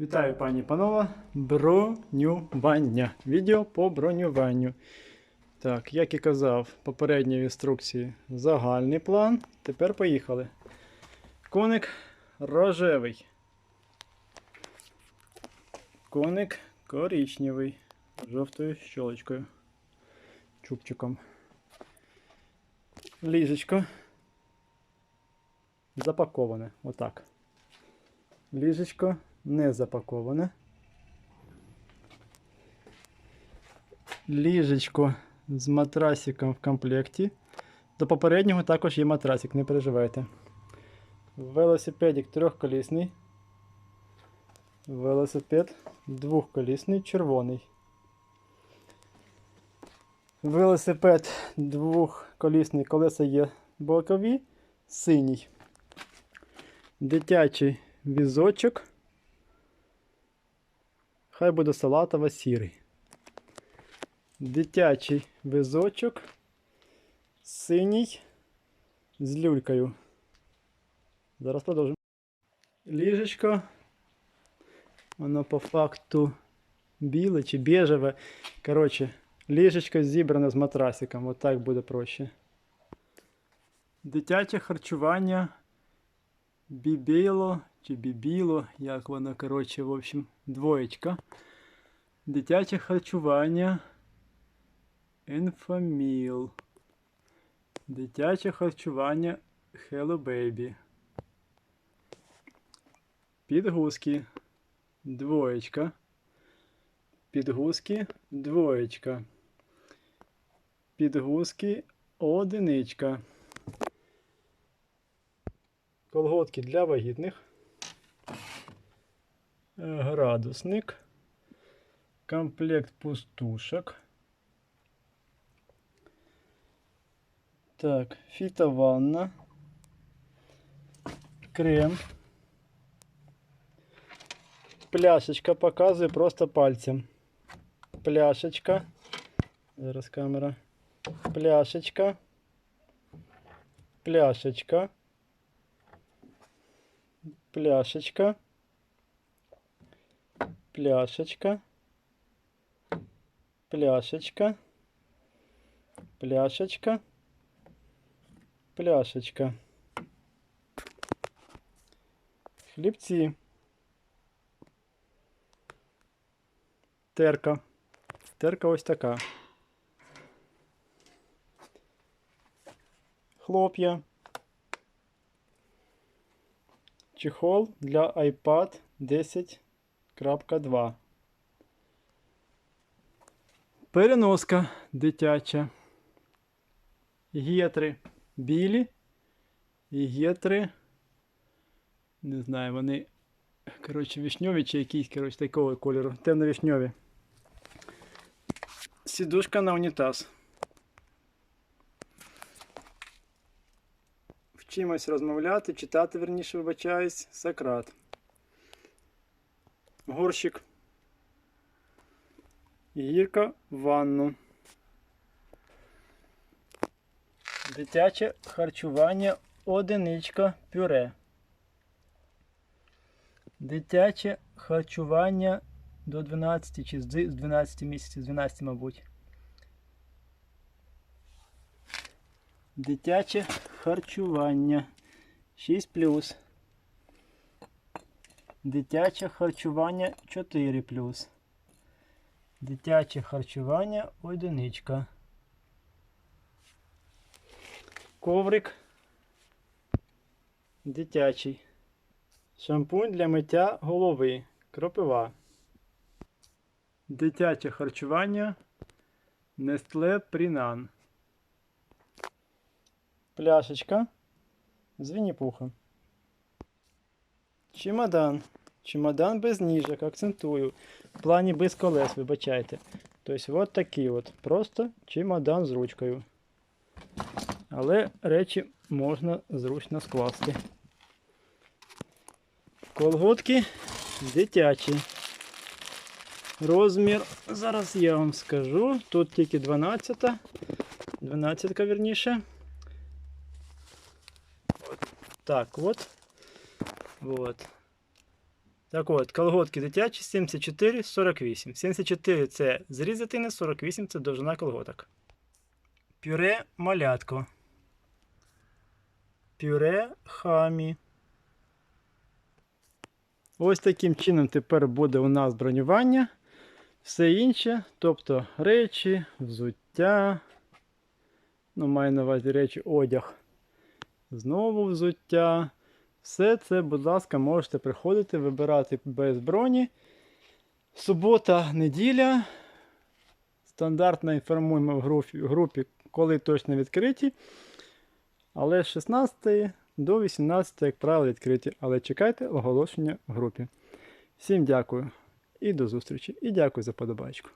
Вітаю, пані панове. Бронювання. Відео по бронюванню. Так, як і казав в попередній інструкції, загальний план. Тепер поїхали. Коник рожевий. Коник коричневий. Жовтою щолочкою. Чубчиком. Ліжечко. Запаковане. Отак. Ліжечко не запаковане. Ліжечко з матрасиком в комплекті. До попереднього також є матрасик, не переживайте. Велосипедик трьохколісний. Велосипед двохколісний, червоний. Велосипед двохколісний, колеса є бокові, синій. Дитячий візочок. Хай буде салатово сірий. Дитячий візочок. Синій з люлькою. Зараз продовжимо. Ліжечко. Воно по факту біле чи біжеве. Коротше, ліжечко зібране з матрасиком. Отак буде проще. Дитяче харчування. Бібіло чи бібіло, як воно, коротше, в общем, двоєчка. Дитяче харчування. Інфаміл. Дитяче харчування Hello Baby. Підгузки. Двоєчка. Підгузки двоєчка. Підгузки одиничка. Колготки для вагітних. Е, Градусник. Комплект пустушок. Так, фітованна. Крем. Пляшечка показує просто пальцем. Пляшечка. Зараз камера. Пляшечка. Пляшечка. Пляшечка. Пляшечка. Пляшечка. Пляшечка. Пляшечка. Хлібці. Терка. Терка ось така. Хлоп'я. Чехол для iPad 10.2. Переноска дитяча. Гетри білі. І гетри. Не знаю, вони. Коротше, вишньові чи якісь, коротше, такого кольору. Темно-вишньові. Сідушка на унітаз. Вчимось розмовляти, читати, верніше, вибачаюсь, Сократ. Горщик. Гірка в ванну. Дитяче харчування одиничка пюре. Дитяче харчування до 12 чи з 12 місяців, з 12, мабуть. Дитяче харчування 6 плюс. Дитяче харчування 4 плюс. Дитяче харчування одиничка. Коврик дитячий. Шампунь для миття голови. Кропива. Дитяче харчування Nestle Принан. Пляшечка з Вінні-Пуха. Чемодан. Чемодан без ніжок, акцентую. В плані без колес, вибачайте. Тобто, от такий от. Просто чемодан з ручкою. Але речі можна зручно скласти. Колготки дитячі. Розмір, зараз я вам скажу. Тут тільки 12. 12 вірніше. От так от. Вот. Так от, колготки дитячі 74, 48. 74 це зріз дитини, 48 це довжина колготок. Пюре малятко. Пюре хамі. Ось таким чином тепер буде у нас бронювання. Все інше, тобто речі, взуття. Ну, маю на увазі речі, одяг. Знову взуття. Все це, будь ласка, можете приходити, вибирати без броні. Субота, неділя. Стандартно інформуємо в групі, в групі коли точно відкриті. Але з 16 до 18, як правило, відкриті. Але чекайте оголошення в групі. Всім дякую і до зустрічі. І дякую за подобачку.